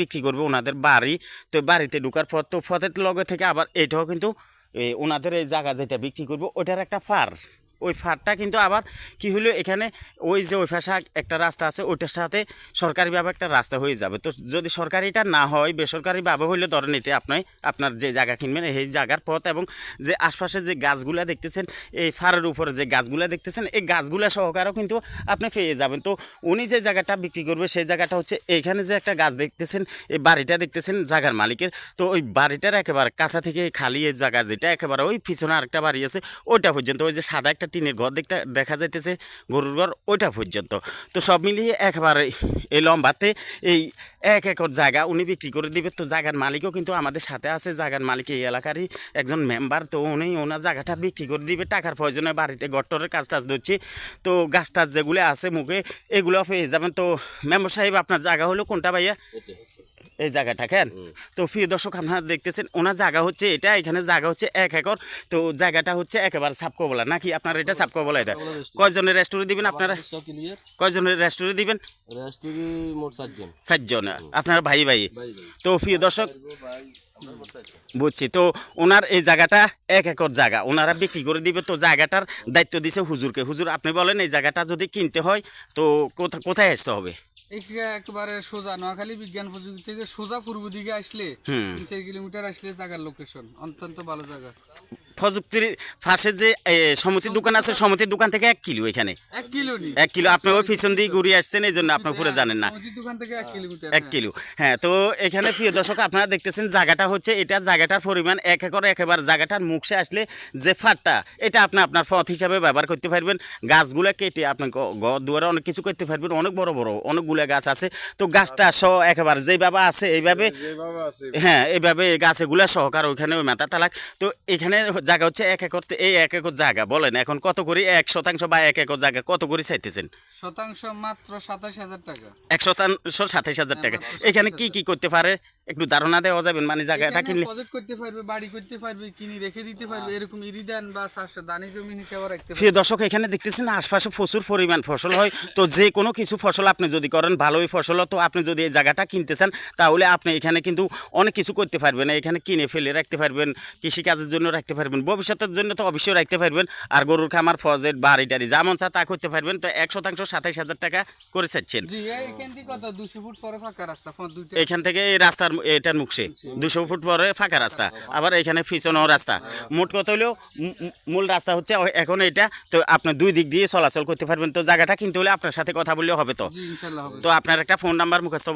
বিক্রি করবে ওনাদের বাড়ি। তো বাড়িতে ঢুকার পর তো পথের লগে থেকে আবার এটাও কিন্তু ওনাদের এই জায়গা যেটা বিক্রি করবে, ওটার একটা ফার। ওই ফারটা কিন্তু আবার কি হলো এখানে ওই যে ওই পাশে একটা রাস্তা আছে, ওইটার সাথে সরকারিভাবে একটা রাস্তা হয়ে যাবে। তো যদি সরকারিটা না হয়, বেসরকারিভাবে হইলে, ধরেন এটা আপনি আপনার যে জায়গা কিনবেন, এই জায়গার পথ এবং যে আশপাশে যে গাছগুলা দেখতেছেন, এই ফারের উপরে যে গাছগুলা দেখতেছেন, এই গাছগুলা সহকারেও কিন্তু আপনি পেয়ে যাবেন। তো উনি যে জায়গাটা বিক্রি করবে, সেই জায়গাটা হচ্ছে এখানে যে একটা গাছ দেখতেছেন, এই বাড়িটা দেখতেছেন জায়গার মালিকের। তো ওই বাড়িটার একেবারে কাছা থেকে খালি এই জায়গা যেটা, একেবারে ওই পিছনে আরেকটা বাড়ি আছে, ওইটা পর্যন্ত ওই যে সাদা একটা টিনের ঘর দেখতে, দেখা যাইতেছে গরুর ঘর ওইটা পর্যন্ত। তো সব মিলিয়ে একেবারে এই লম্বাতে এই এক একর জায়গা উনি বিক্রি করে দিবে। তো জায়গার মালিকও কিন্তু আমাদের সাথে আছে। জায়গার মালিক এই এলাকারই একজন মেম্বার তো উনি ওনার জায়গাটা বিক্রি করে দিবে। টাকার প্রয়োজনে বাড়িতে গট্টরের কাজ টাজ ধরছি। তো গাছ টাছ যেগুলো আছে মুখে, এগুলো পেয়ে যাবেন। তো মেম্বার সাহেব, আপনার জায়গা হলো কোনটা ভাইয়া? এই জায়গাটা কেন তো প্রিয় দর্শক আপনারা দেখতেছেন ওনার জায়গা হচ্ছে এটা এখানে জায়গা হচ্ছে এক একর। তো জায়গাটা হচ্ছে একেবারে সাপকবলা। নাকি আপনার এটা সাপকবলা এটা? কয়জনের রেস্টুরেন্ট দিবেন আপনারা? কয়জনের রেস্টুরেন্ট দিবেন? চারজন আপনার ভাই ভাই। তো প্রিয় দর্শক। বুঝছি। তো ওনার এই জায়গাটা এক একর জায়গা। ওনারা বিক্রি করে দিবে। তো জায়গাটার দায়িত্ব দিছে হুজুরকে। হুজুর আপনি বলেন এই জায়গাটা যদি কিনতে হয় তো কোথা- কোথায় আসতে হবে? একেবারে সোজা নোয়াখালী বিজ্ঞান প্রযুক্তি থেকে সোজা পূর্ব দিকে আসলে হুম। তিন চার কিলোমিটার আসলে জায়গার লোকেশন অত্যন্ত ভালো জায়গা প্রযুক্তির পাশে যে সমিতির দোকান আছে সমিতির দোকান থেকে এক কিলো এখানে। এক কিলো এক কিলো। আপনি ওই পিছন দিয়ে ঘুরিয়ে আসছেন এই জন্য আপনার পুরো জানেন না। সমিতির দোকান থেকে এক কিলো হ্যাঁ তো এখানে প্রিয় দর্শক আপনারা দেখতেছেন জায়গাটা হচ্ছে এটা জায়গাটার পরিমাণ এক একর একেবারে জায়গাটার মুখে আসলে যে ফাটটা এটা আপনি আপনার পথ হিসাবে ব্যবহার করতে পারবেন। গাছগুলো কেটে আপনি গ- ঘর দুয়ারে অনেক কিছু করতে পারবেন। অনেক বড় বড় অনেকগুলো গাছ আছে। তো গাছটা সহ একেবারে যেভাবে আছে এইভাবে হ্যাঁ এইভাবে এই গাছগুলো সহকার ওইখানে ওই মাথা তালাক তো এখানে জায়গা হচ্ছে এক একর এই এক একর জায়গা বলেন এখন কত করে? এক শতাংশ বা এক একর জায়গা কত করে চাইতেছেন? শতাংশ মাত্র সাতাশ হাজার টাকা। এক শতাংশ সাতাশ হাজার টাকা। এখানে কি কি করতে পারে? একটু ধারণা দেওয়া যাবেন মানে জায়গাটা কিনলে প্রজেক্ট করতে পারবে বাড়ি করতে পারবে কিনে রেখে দিতে পারবে এরকম ইরিদান বা চাষ দানি জমিন হিসাবে রাখতে পারবে। দর্শক এখানে দেখতেছেন আশপাশে প্রচুর পরিমাণ ফসল হয়। তো যে কোনো কিছু ফসল আপনি যদি করেন ভালোই ফসল তো আপনি যদি এই জায়গাটা কিনতে চান তাহলে আপনি এখানে কিন্তু অনেক কিছু করতে পারবেন। এখানে কিনে ফেলে রাখতে পারবেন কৃষিকাজের জন্য রাখতে পারবেন ভবিষ্যতের জন্য তো অবশ্যই রাখতে পারবেন। আর গরুর খামার ফজেট বাড়ি টাড়ি যেমন চা তা করতে পারবেন। তো এক শতাংশ সাতাইশ হাজার টাকা করে চাচ্ছেন। এখান থেকে এই রাস্তার এটার মুখে দুশো ফুট পরে ফাঁকা রাস্তা। আবার এখানে পিছনেও রাস্তা। মোট কত হলেও মূল রাস্তা হচ্ছে এখন এটা তো আপনি দুই দিক দিয়ে চলাচল করতে পারবেন। তো জায়গাটা কিনতে হলে আপনার সাথে কথা বললেও হবে তো। তো আপনার একটা ফোন নাম্বার মুখস্থ